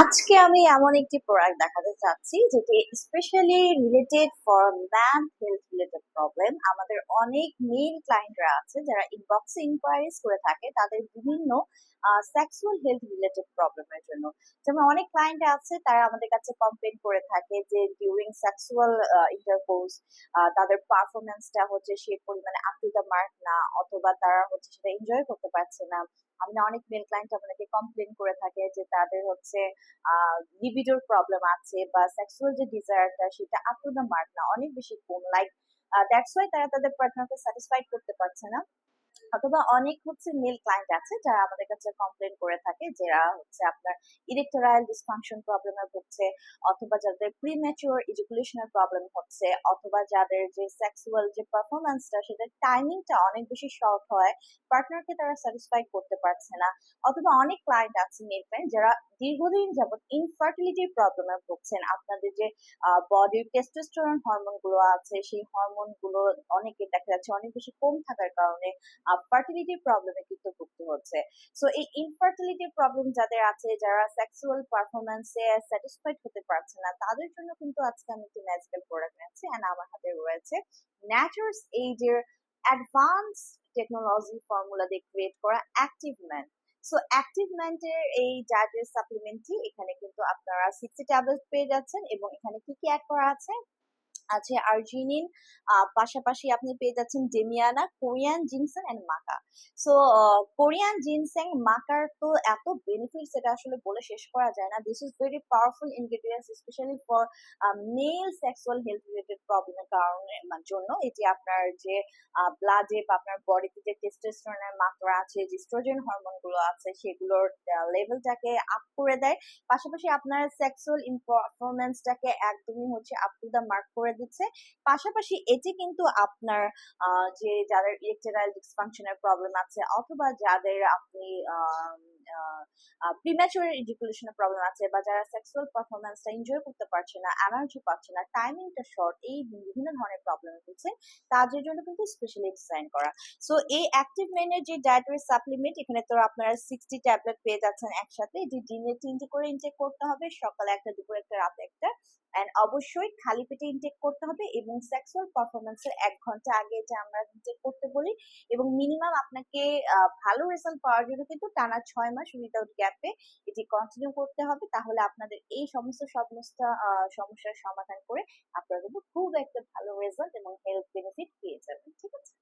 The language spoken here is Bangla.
আজকে আমি এমন একটি প্রোডাক্ট দেখাতে চাচ্ছি, যেটি specially related for man health related problem আমাদের অনেক মেল ক্লায়েন্টরা আছে, যারা ইনবক্সে ইনকোয়ারিজ করে থাকে, তাদের বিভিন্ন সেক্সুয়াল হেলথ রিলেটেড প্রবলেমের জন্য। যেমন অনেক ক্লায়েন্ট আছে, তারা আমাদের কাছে কমপ্লেন করে থাকে যে ডিউরিং সেক্সুয়াল ইন্টারকোর্স তাদের পারফরমেন্সটা হচ্ছে সে পরিমাণে আপ টু দ্য মার্ক না, অথবা তারা হচ্ছে সেটা এনজয় করতে পারছে না। আমরা অনেক মেল ক্লায়েন্ট আপনাকে কমপ্লেন করে থাকে যে তাদের হচ্ছে লিবিডোর প্রবলেম আছে বা সেক্সুয়াল যে ডিজায়ারটা সেটা আপ টু মার্ক না, অনেক বেশি কম। লাইক দ্যাটস ওয়াই তারা তাদের পার্টনারকে স্যাটিসফাইড করতে পারছে না। অথবা অনেক হচ্ছে মেল ক্লায়েন্ট আছে যারা আমাদের কাছে কমপ্লেন করে থাকে যারা হচ্ছে আপনার ইরেকটোরাইল ডিসফাংশন প্রবলেমে ভুগছে, অথবা যাদের প্রিম্যাচুর ইজুকুলেশনের প্রবলেম হচ্ছে, অথবা যাদের যে সেক্সুয়াল যে পারফরমেন্সটা সেটার টাইমিংটা অনেক বেশি শর্ট হয় পার্টনারকে তারা স্যাটিসফাই করতে পারছে না, অথবা অনেক ক্লায়েন্ট আছে মেল ক্লায়েন্ট যারা দীর্ঘদিন যাবত ইনফার্টিলিটির প্রবলেমে ভুগছেন। আপনাদের যে বডির টেস্টোস্টেরন হরমোনগুলো আছে, সেই হরমোনগুলো অনেকে দেখা যাচ্ছে অনেক বেশি কম থাকার কারণে ফার্টিলিটি প্রবলেমে কিন্তু ভুগতে হচ্ছে। সো এই ইনফার্টিলিটি প্রবলেম যাদের আছে, যারা সেক্সুয়াল পারফরমেন্সে স্যাটিসফাইড হতে পারছে না, তাদের জন্য কিন্তু আজকে আমি একটি ম্যাজিক্যাল প্রোডাক্ট নিয়েছি অ্যান্ড আমার হাতে রয়েছে ন্যাচার্স এইজের অ্যাডভান্স টেকনোলজি ফর্মুলা দিয়ে ক্রিয়েট করা অ্যাক্টিভ ম্যান সো অ্যাক্টিভ ম্যান্টের এই ডায়েটের সাপ্লিমেন্টটি এখানে কিন্তু আপনারা সিক্সটি ট্যাবলেট পেয়ে যাচ্ছেন এবং এখানে কি কি অ্যাড করা আছে? আছে আর্জিনিন পাশাপাশি আপনি পেয়ে যাচ্ছেন damiana, Korean ginseng and maca. So Korean ginseng Makar তো এত বেনিফিটস এটা আসলে বলে শেষ করা যায় না। This is very powerful ingredients specially for male sexual health related প্রবলেমের কারণে জন্য। এটি আপনার যে ব্লাডে বা আপনার বডিতে যে টেস্টোস্টেরনের মাত্রা আছে, যে স্ট্রোজেন হরমোনগুলো আছে, সেগুলোর লেভেলটাকে আপ করে দেয়। পাশাপাশি আপনার সেক্সুয়াল পারফরমেন্সটাকে একদমই হচ্ছে আপ টু দ্য মার্ক করে দিচ্ছে। পাশাপাশি এটি কিন্তু আপনার যে যাদের ইলেকট্রাইল ডিসফাংশনের প্রবলেম আছে অথবা যাদের আপনি প্রিম্যাচুর এডুকেশনের প্রবলেম আছে বা যারা সেক্সুয়াল পারফরমেন্সটা এনজয় করতে পারছে না এনার্জি পাচ্ছে না টাইমিংটা শর্ট এই বিভিন্ন ধরনের প্রবলেম হচ্ছে, তাদের জন্য কিন্তু স্পেশালি ডিজাইন করা। সো এই অ্যাক্টিভ মেনের যে ডায়েটারি সাপ্লিমেন্ট এখানে তো আপনারা সিক্সটি ট্যাবলেট পেয়ে যাচ্ছেন একসাথে, এটি দিনে তিনটে করে ইনটেক করতে হবে, সকালে একটা, দুপুরে একটা, রাতে একটা। অবশ্যই খালি পেটে ইনটেক করতে হবে এবং সেক্সুয়াল পারফরমেন্সের এক ঘণ্টা আগে এটা আমরা ইনটেক করতে বলি এবং মিনিমাম আপনাকে ভালো রেজাল্ট পাওয়ার জন্য কিন্তু টানা ছয় মাস উইদাউট গ্যাপে এটি কন্টিনিউ করতে হবে। তাহলে আপনাদের এই সমস্ত সমস্ত সমস্যার সমাধান করে আপনারা কিন্তু খুব একটা ভালো রেজাল্ট এবং হেলথ বেনিফিট পেয়ে যাবেন, ঠিক আছে?